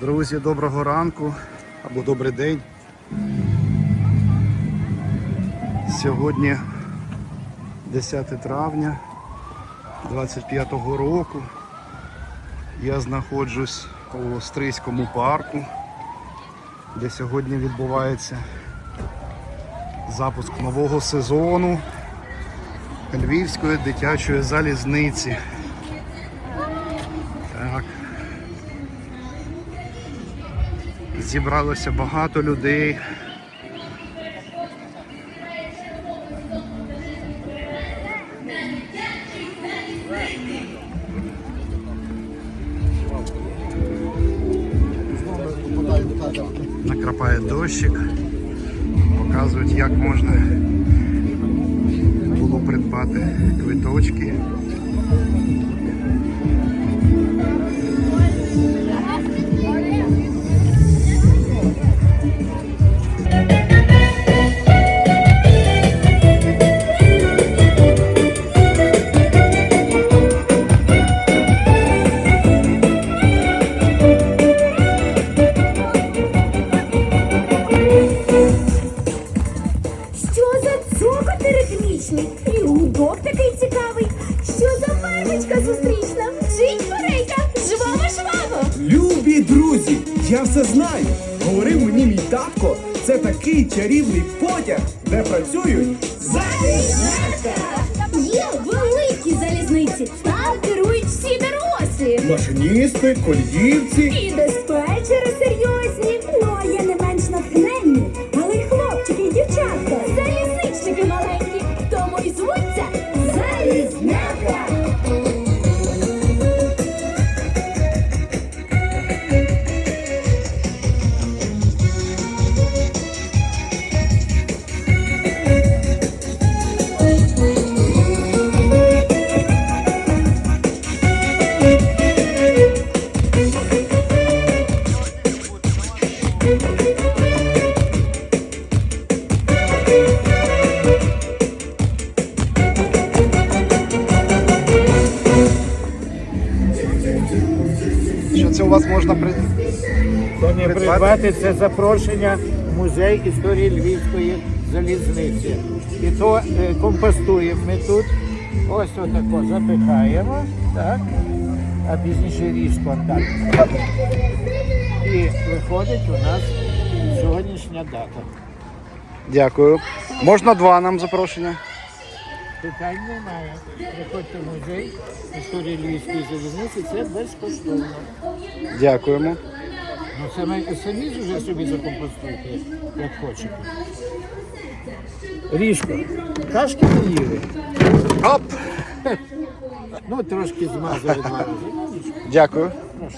Друзі, доброго ранку або добрий день. Сьогодні 10 травня 25-го року. Я знаходжусь у Стрийському парку, де сьогодні відбувається запуск нового сезону Львівської дитячої залізниці. Зібралося багато людей. Зустрічна? Вчить корейка, жваво шваво. Любі друзі, я все знаю. Говорив мені мій татко, це такий чарівний потяг, де працюють Залізняка! Є великі залізниці. Там керують всі дорослі. машиністи, коліївці. І диспетчери серйозні. Це у вас можна при... Це Придбати? це запрошення в музей історії Львівської залізниці. І то е, компостуємо ми тут. Ось отако запихаємо, так, а пізніше різком так. І виходить у нас сьогоднішня дата. Дякую. Можна два нам запрошення? Питань немає. Приходьте в музей історії Львівської залізниці, це безкоштовно. Дякуємо. Ну це ми самі вже собі закомпостуйте, як хочете. Ріжко, кашки не їли. Оп! Ну, трошки змазали. Дякую. Наші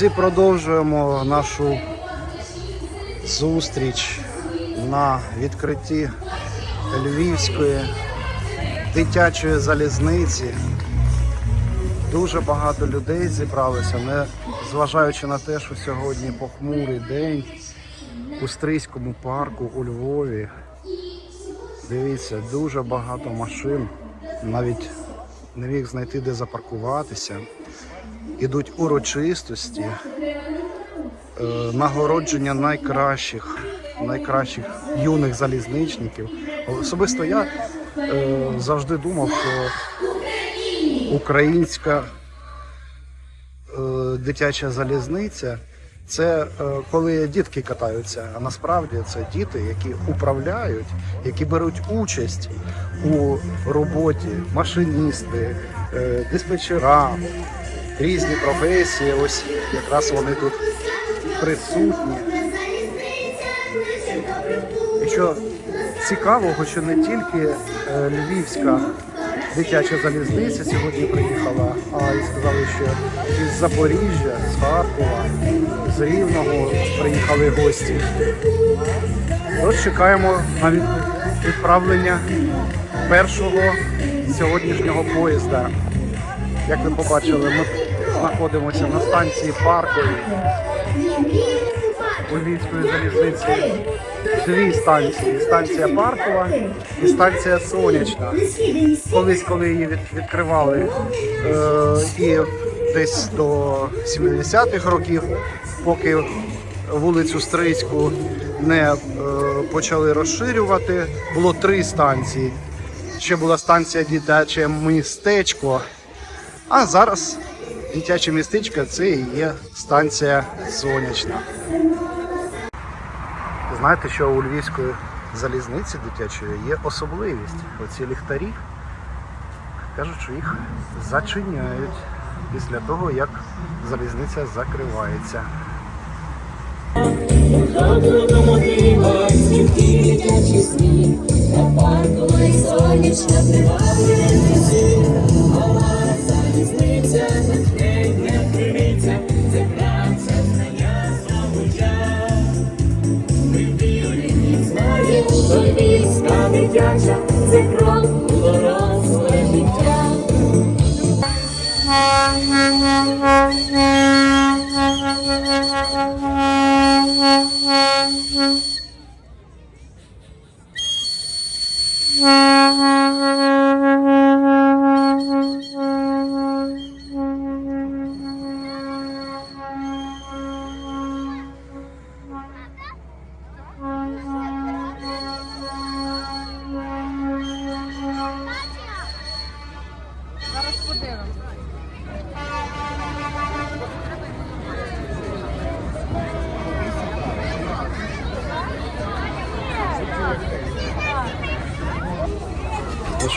Друзі, продовжуємо нашу зустріч на відкритті Львівської дитячої залізниці. Дуже багато людей зібралося, не зважаючи на те, що сьогодні похмурий день у Стрийському парку у Львові. Дивіться, дуже багато машин. Навіть не міг знайти, де запаркуватися. Ідуть урочистості, е, нагородження найкращих, найкращих юних залізничників. Особисто я е, завжди думав, що українська е, дитяча залізниця це коли дітки катаються, а насправді це діти, які управляють, які беруть участь у роботі, машиністи, диспетчера, різні професії. Ось якраз вони тут присутні. І що цікавого, що не тільки е, львівська дитяча залізниця сьогодні приїхала, а й сказали, що із Запоріжжя, з Харкова, з Рівного приїхали гості. Тож чекаємо на відправлення першого сьогоднішнього поїзда. Як ви побачили, ми знаходимося на станції Паркові у Львівської залізниці. Дві станції: станція Паркова і станція Сонячна. Колись, коли її від- відкривали е, і десь до 70-х років, поки вулицю Стрийську не е, почали розширювати, було три станції. Ще була станція дитяче містечко. А зараз дитяче містечко це і є станція Сонячна. Знаєте, що у Львівської залізниці дитячої є особливість. Оці ліхтарі кажуть, що їх зачиняють після того, як залізниця закривається. Львівська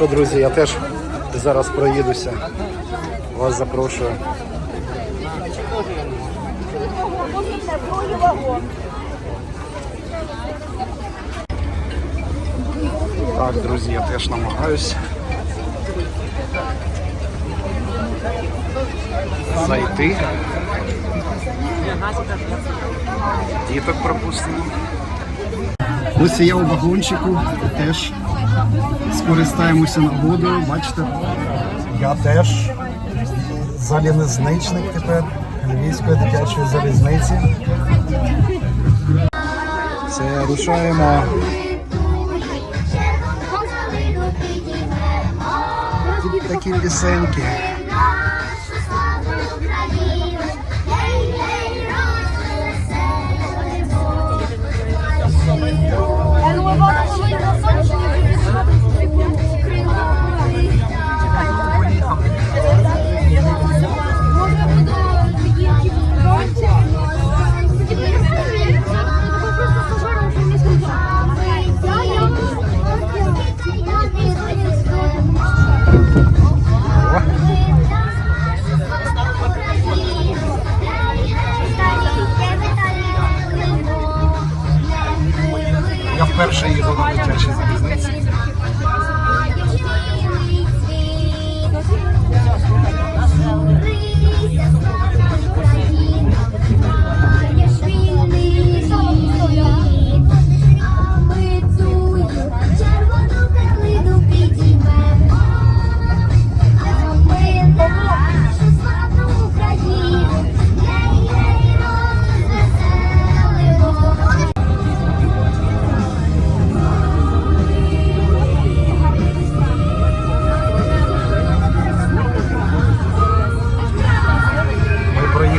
що, друзі, я теж зараз проїдуся. Вас запрошую. Так, друзі, я теж намагаюсь зайти. Діток пропустимо. Ось я у вагончику теж скористаємося нагодою. Бачите, я теж залізничник тепер Львівської дитячої залізниці. Це рушаємо. Тут такі пісеньки. Я вперше їду на дитячій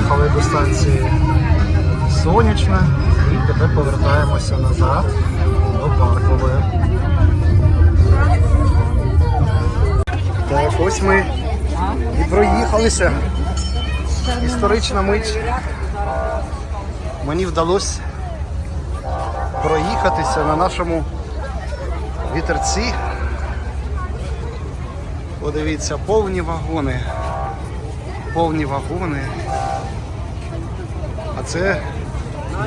доїхали до станції Сонячна і тепер повертаємося назад до Паркової. Так, ось ми і проїхалися. Історична мить. Мені вдалося проїхатися на нашому вітерці. Подивіться, повні вагони. Повні вагони. А це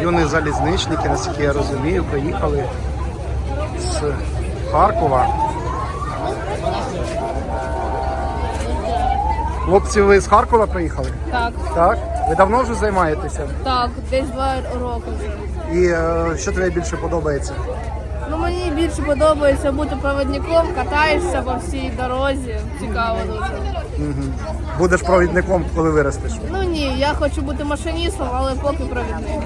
юні залізничники, наскільки я розумію, приїхали з Харкова. Хлопці, ви з Харкова приїхали? Так, Так? Ви давно вже займаєтеся? так, десь два роки вже. І е, що тобі більше подобається? Ну мені більше подобається бути проводником, катаєшся по всій дорозі. Цікаво дуже. Будеш провідником, коли виростеш. Ну ні, я хочу бути машиністом, але поки провідник.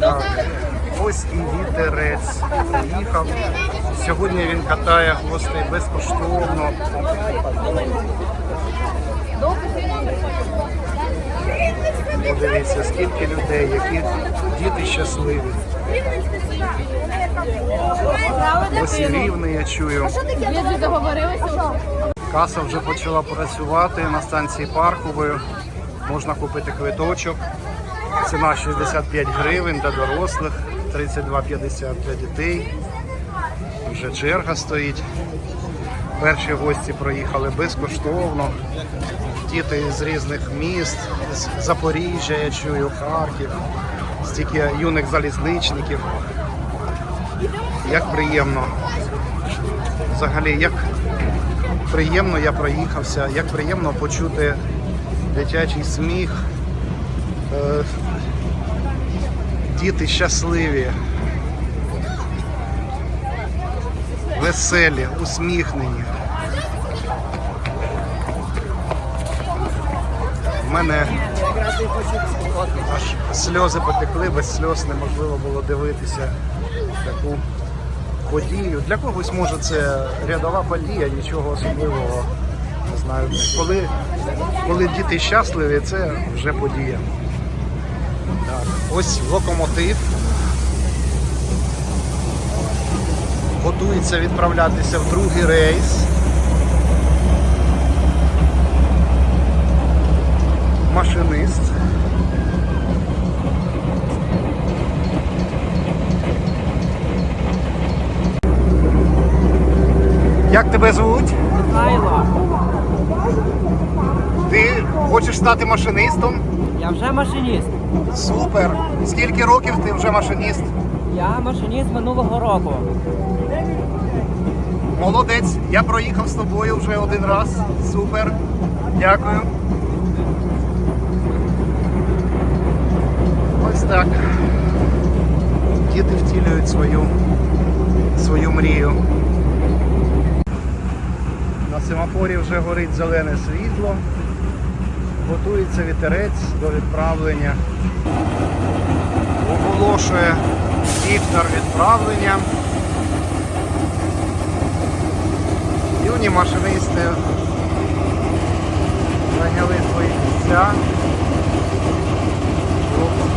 Так. Ось і вітерець приїхав. Сьогодні він катає гостей безкоштовно. Подивіться, скільки людей, які діти щасливі. Ось і рівне я чую. Ви договорилися вже? Каса вже почала працювати на станції паркової. Можна купити квиточок. Ціна 65 гривень для дорослих, 32,50 для дітей. Вже черга стоїть. Перші гості проїхали безкоштовно. Діти з різних міст, з Запоріжжя, я чую, Харків, стільки юних залізничників. Як приємно. Взагалі, як приємно я проїхався, як приємно почути дитячий сміх. Е, Діти щасливі, веселі, усміхнені. У мене аж сльози потекли, без сльоз неможливо було дивитися таку подію. Для когось може це рядова подія, нічого особливого. Не знаю. Коли, коли діти щасливі, це вже подія. Так. Ось локомотив. Готується відправлятися в другий рейс. Машинист. Як тебе звуть? Михайло, Ти хочеш стати машинистом? я вже машиніст. Супер! Скільки років ти вже машиніст? Я машиніст минулого року. Молодець, я проїхав з тобою вже один раз. Супер. Дякую. Ось так. Діти втілюють свою, свою мрію. На семафорі вже горить зелене світло. Готується вітерець до відправлення. Оголошує диктор відправлення. Юні машинисти зайняли свої місця.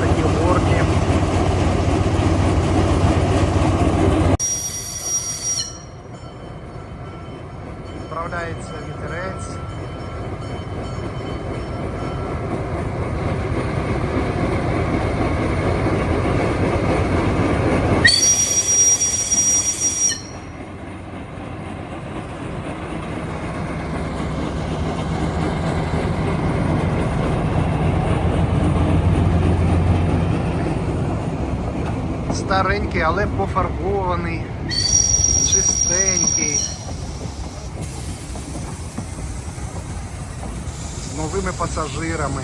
Такі горки. Відправляється вітерець. Старенький, але пофарбований, чистенький. З новими пасажирами.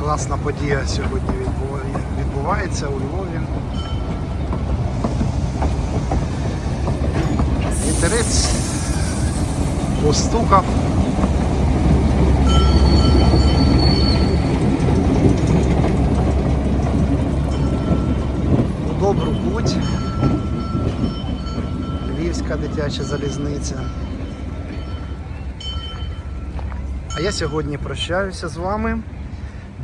Класна подія сьогодні відбувається у Львові. Вітерець постукав. Путь. Львівська дитяча залізниця. А я сьогодні прощаюся з вами.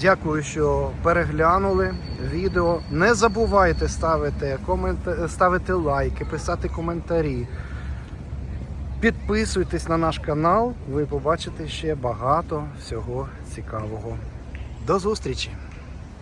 Дякую, що переглянули відео. Не забувайте ставити, комент... ставити лайки, писати коментарі. Підписуйтесь на наш канал, ви побачите ще багато всього цікавого. До зустрічі!